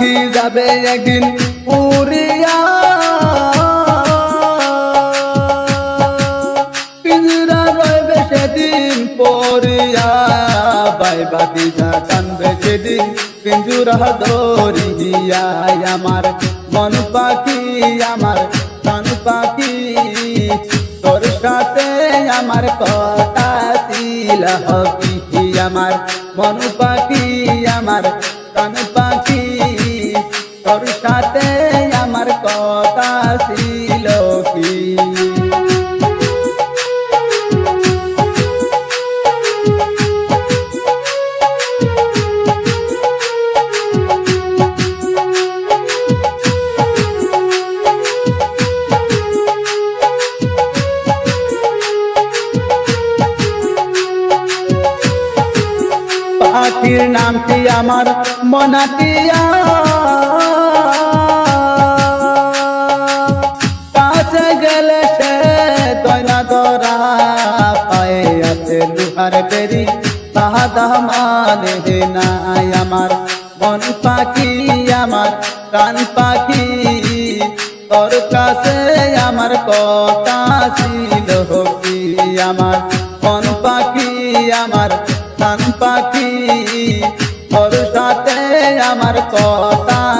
পাখি যাবে একদিন উড়িয়া। পিঞ্জরা রইবে সেদিন পরিয়া বাই বাতি যা কানবে সেদিন পিঞ্জুরা দরিয়া আমার মন পাখি, আমার কান পাখি, তোর সাথে আমার কথা ছিল। হকি আমার মন পাখি, আমার পাখি তোর সাথে আমার কথা ছিল কি? পাখির নামটি আমার মনাটিয়া গেলে সে দয়না দরা পায়ে আছে লুহার বেরি। তাহাদা মানে নাই আমার। মন পাখি আমার, প্রাণ পাখি। তোর কাছে আমার কথা ছিল কি আমার। মন পাখি আমার, প্রাণ পাখি। তোর সাথে আমার কথা